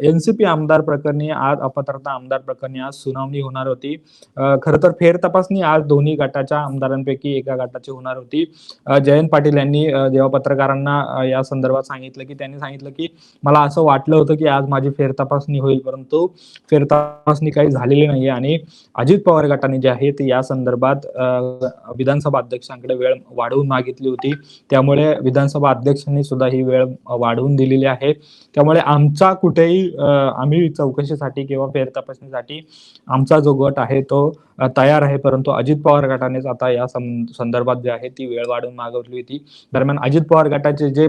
NCP आमदार प्रकरणी आज अपात्रता आमदार प्रकरणी आज सुनावणी होणार होती. खर तर फेर तपासणी आज दोन्ही गटाच्या आमदारांपैकी एका गटाची होणार होती. जयंत पाटील यांनी जेव्हा पत्रकारांना या संदर्भात सांगितलं की त्यांनी सांगितलं की मला असं वाटलं होतं की आज माझी फेर तपासणी होईल परंतु फेर तपासणी काही झालेली नाहीये आणि अजित पवार गटाने जे आहे ते या संदर्भात विधानसभा अध्यक्षांकडे वेळ वाढवून मागितली होती. त्यामुळे विधानसभा अध्यक्षांनी सुद्धा ही वेळ वाढवून दिलेली आहे. त्यामुळे आमचा कुठेही आम्ही चौकशीसाठी किंवा फेर तपासणीसाठी आमचा जो गट आहे तो तयार आहे. परंतु अजित पवार गटानेच आता या संदर्भात जे आहे ती वेळ वाढवून मागवली होती. दरम्यान अजित पवार गटाचे जे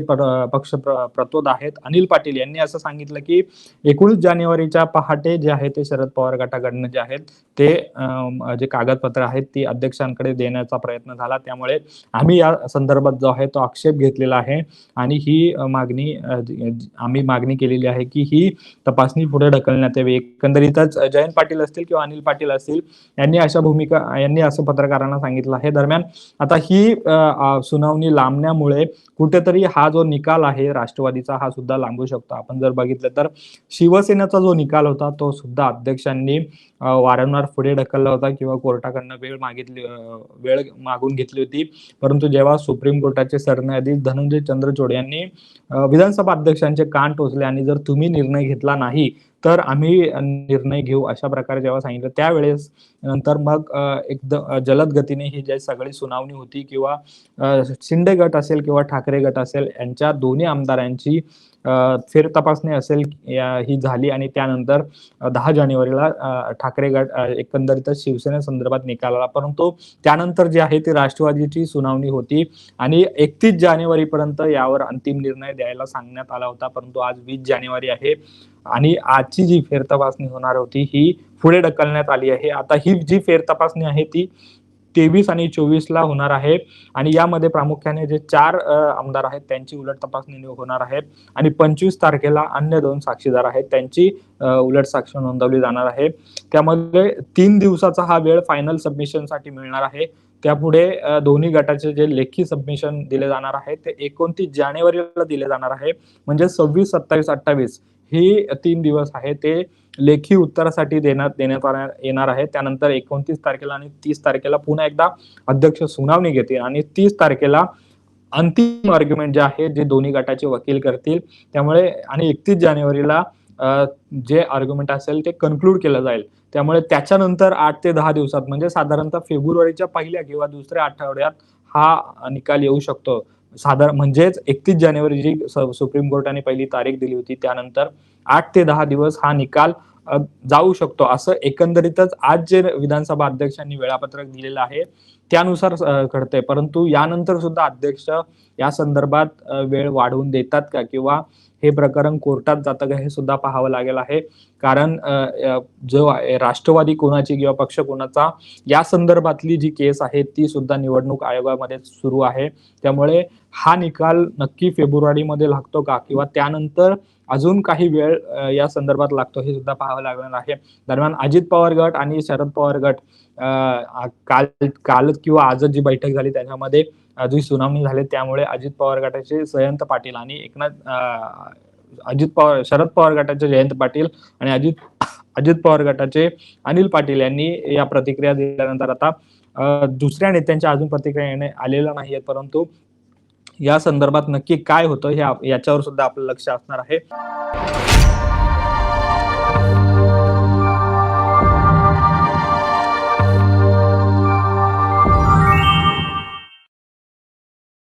पक्ष प्रतोद आहेत अनिल पाटील यांनी असं सांगितलं की एकोणीस जानेवारीच्या पहाटे जे आहे ते शरद पवार गटाकडनं जे आहेत ते जे कागदपत्र आहेत ती अध्यक्षांकडे देण्याचा प्रयत्न झाला. त्यामुळे आम्ही या संदर्भात जो आहे तो आक्षेप घेतलेला आहे. आणि ही मागणी आम्ही मागणी केलेली आहे की ही तपासणी पुढे ढकलण्यात यावी. एकंदरीतच जयंत पाटील असतील किंवा अनिल पाटील असतील यांनी अशा भूमिका यांनी असं पत्रकारांना सांगितलं आहे. दरम्यान आता ही सुनावणी लांबण्यामुळे कुठेतरी हा जो निकाल आहे राष्ट्रवादीचा हा सुद्धा लांबू शकतो. आपण जर बघितलं तर शिवसेनेचा जो निकाल होता तो सुद्धा अध्यक्षांनी वारंवार पुढे ढकलला होता किंवा कोर्टाकडनं वेळ मागितली वेळ मागून घेतली होती. परंतु जेव्हा सुप्रीम कोर्टाचे सरन्यायाधीश धनंजय चंद्रचूड यांनी विधानसभा अध्यक्षांचे कान टोचले आणि जर तुम्ही निर्णय घेतला नाही. तर आम्ही निर्णय घेऊ अशा प्रकारे जेव्हा सांगितलं त्यावेळेस नंतर मग एकदम जलद गतीने ही जे सगळी सुनावणी होती किंवा शिंदे गट असेल किंवा ठाकरे गट असेल यांच्या दोन्ही आमदारांची फेर तपासणी असेल ही झाली आणि त्यानंतर दहा जानेवारीला ठाकरे गट एकंदरीतच शिवसेने संदर्भात निकाल आला. परंतु त्यानंतर जे आहे ती राष्ट्रवादीची सुनावणी होती आणि एकतीस जानेवारी पर्यंत यावर अंतिम निर्णय द्यायला सांगण्यात आला होता. परंतु आज वीस जानेवारी आहे. आणि आजची जी फेर तपासणी होणार होती ही पुढे ढकलण्यात आली आहे. आता ही जी फेर तपासणी आहे ती तेवीस आणि चोवीस ला होणार आहे. आणि यामध्ये प्रामुख्याने जे चार आमदार आहेत त्यांची उलट तपासणी होणार आहे. आणि पंचवीस तारखेला अन्य दोन साक्षीदार आहेत त्यांची उलट साक्ष नोंदवली जाणार आहे. त्यामध्ये तीन दिवसाचा हा वेळ फायनल सबमिशनसाठी मिळणार आहे. त्यापुढे दोन्ही गटाचे जे लेखी सबमिशन दिले जाणार आहे ते एकोणतीस जानेवारीला दिले जाणार आहे. म्हणजे सव्वीस सत्तावीस अठ्ठावीस हे तीन दिवस आहे. ते लेखी उत्तरासाठी देण्यात देण्यात येणार आहे त्यानंतर एकोणतीस तारखेला आणि तीस तारखेला पुन्हा एकदा अध्यक्ष सुनावणी घेतील आणि तीस तारखेला अंतिम आर्ग्युमेंट जे आहे जे दोन्ही गटाचे वकील करतील. त्यामुळे आणि एकतीस जानेवारीला जे आर्ग्युमेंट असेल ते कन्क्लूड केलं जाईल. त्यामुळे त्याच्यानंतर आठ ते दहा दिवसात म्हणजे साधारणतः फेब्रुवारीच्या पहिल्या किंवा दुसऱ्या आठवड्यात हा निकाल येऊ शकतो. साधारण म्हणजेच एकतीस जानेवारी जी सुप्रीम कोर्टाने पहिली तारीख दिली होती त्यानंतर आठ ते दहा दिवस हा निकाल जाऊ शकतो. असं एकंदरीतच आज जे विधानसभा अध्यक्षांनी वेळापत्रक दिलेलं आहे त्यानुसार घडतंय. परंतु यानंतर सुद्धा अध्यक्ष या संदर्भात वेळ वाढवून देतात का? किंवा हे प्रकरण कोर्टात जातं का? हे सुद्धा पाहावं लागेल आहे. कारण जो राष्ट्रवादी कोणाची किंवा पक्ष कोणाचा या संदर्भातली जी केस आहे ती सुद्धा निवडणूक आयोगामध्ये सुरू आहे. त्यामुळे हा निकाल नक्की फेब्रुवारीमध्ये लागतो का? किंवा त्यानंतर अजून काही वेळ या संदर्भात लागतो हे सुद्धा पाहावं लागणार आहे. दरम्यान अजित पवार गट आणि शरद पवार गट काल कालच किंवा आजच जी बैठक झाली त्याच्यामध्ये जी सुनावणी झाली. त्यामुळे अजित पवार गटाचे जयंत पाटील आणि एकनाथ अजित पवार शरद पवार गटाचे जयंत पाटील आणि अजित अजित पवार गटाचे अनिल पाटील यांनी या प्रतिक्रिया दिल्यानंतर आता दुसऱ्या नेत्यांच्या अजून प्रतिक्रिया येणे आलेल्या नाहीयेत परंतु या संदर्भात नक्की काय होतं हे याच्यावर सुद्धा आपलं लक्ष असणार आहे.